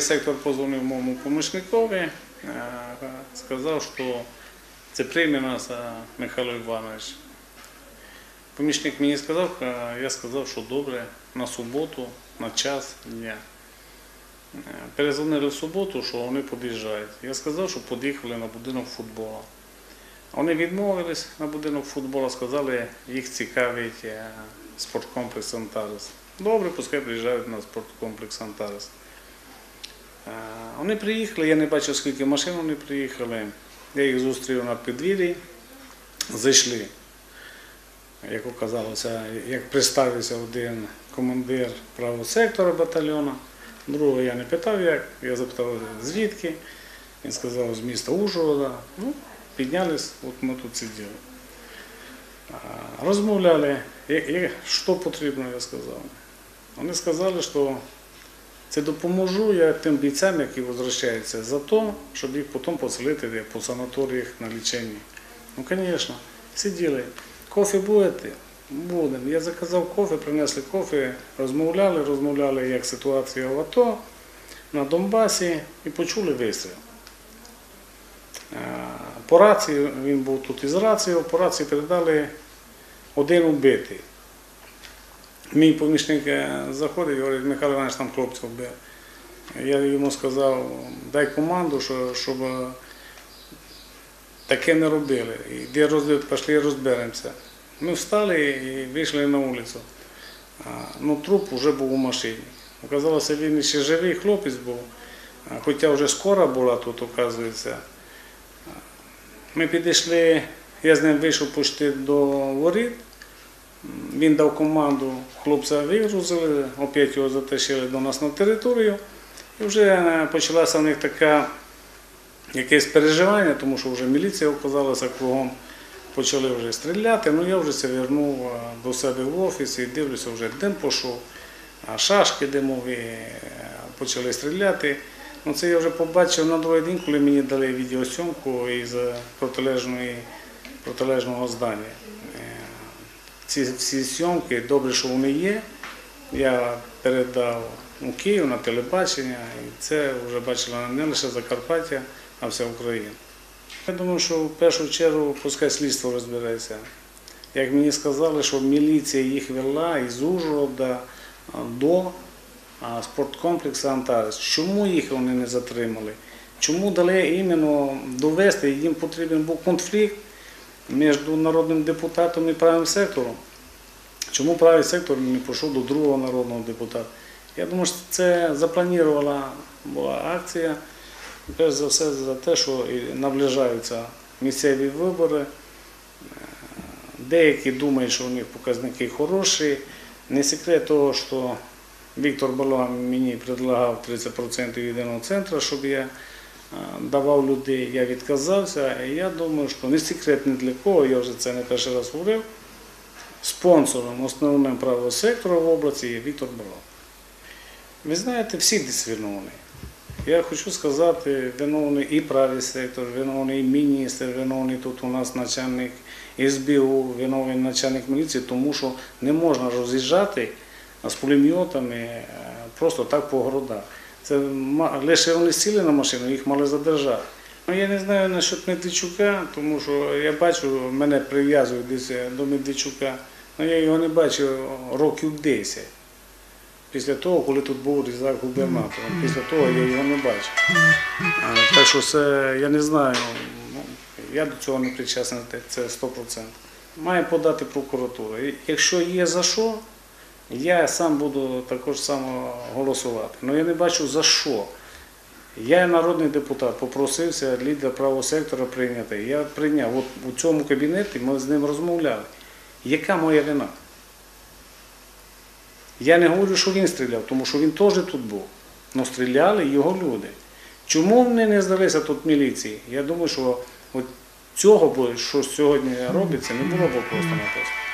правий сектор позвонив моєму помічникові, е, сказав, що це прийме нас е, Михайло Іванович. Помічник мені сказав, е, я сказав, що добре, на суботу, на час дня. Перезвонили в суботу, що вони під'їжджають. Я сказав, що під'їхали на будинок футболу. Вони відмовились на будинок футболу, сказали, їх цікавить спорткомплекс Антарес. Добре, пускай приїжджають на спорткомплекс Антарес. Вони приїхали, я не бачив, скільки машин вони приїхали. Я їх зустрів на підвір'ї, зайшли. Як оказалося, як представився один командир правого сектора батальйону, другого я не питав як, я запитав звідки. Він сказав з міста Ужгорода. Ну, піднялись, от ми тут сиділи. Розмовляли, що потрібно, я сказав. Вони сказали, що це допоможу я тим бійцям, які возвращаються, за те, щоб їх потім поселити по санаторіях на ліченні. Ну, звісно, сиділи. Кофе будете? Будемо. Я заказав кофе, принесли кофе, розмовляли, розмовляли, як ситуація в АТО на Донбасі і почули вистріл. Е, По рації, він був тут із рацією, по рації передали один убитий. Мій помічник заходить і говорить, Михайло Іванович там хлопця вбив. Я йому сказав, дай команду, що- щоб таке не робили. Іди розб... пішли розберемося. Ми встали і вийшли на вулицю. Ну, труп вже був у машині. Оказалося, він ще живий хлопець був, хоча вже скоро була тут, оказується. Ми підійшли, я з ним вийшов почти до воріт. Він дав команду, хлопця вигрузили, опять його затащили до нас на територію. І вже почалася в них така якесь переживання, тому що вже міліція оказалася кругом, почали вже стріляти. Ну я вже це вернув до себе в офіс і дивлюся, вже дим пішов, шашки димові е, почали стріляти. Ну, це я вже побачив на другий день, коли мені дали відеосйомку із протилежної, протилежного здання. Ці всі зйомки, добре, що вони є. Я передав у Київ на телебачення, і це вже бачила не лише Закарпаття, а вся Україна. Я думаю, що в першу чергу пускай слідство розбереться. Як мені сказали, що міліція їх вела із Ужгорода до спорткомплексу Антарес. Чому їх вони не затримали? Чому дали іменно довести? Їм потрібен був конфлікт між народним депутатом і правим сектором. Чому правий сектор не пішов до другого народного депутата? Я думаю, що це запланована була акція, перш за все за те, що наближаються місцеві вибори. Деякі думають, що у них показники хороші. Не секрет того, що Віктор Балога мені предлагав 30% єдиного центру, щоб я давав людей, я відказався. І я думаю, що не секрет ні для кого, я вже це не перший раз говорив. Спонсором основним правого сектору в області є Віктор Балога. Ви знаєте, всі десь виновні. Я хочу сказати, виновний і правий сектор, виновний і міністр, виновний тут у нас начальник СБУ, виновний начальник міліції, тому що не можна роз'їжджати з пулеметами е, просто так по городах. Це лише вони сіли на машину, їх мали задержати. Ну, я не знаю насчет Медведчука, тому що я бачу, мене прив'язують десь до Медведчука. Ну, я його не бачив років 10. Після того, коли тут був різак губернатором, після того я його не бачив. Так що це, я не знаю, ну, я до цього не причасний, це 100%. Має подати прокуратура. Якщо є за що, я сам буду також само голосувати. Але я не бачу за що. Я народний депутат, попросився лідер правого сектора прийняти. Я прийняв. От у цьому кабінеті ми з ним розмовляли. Яка моя вина? Я не говорю, що він стріляв, тому що він теж тут був. але стріляли його люди. Чому вони не здалися тут міліції? Я думаю, що от цього, що сьогодні робиться, не було б просто написано.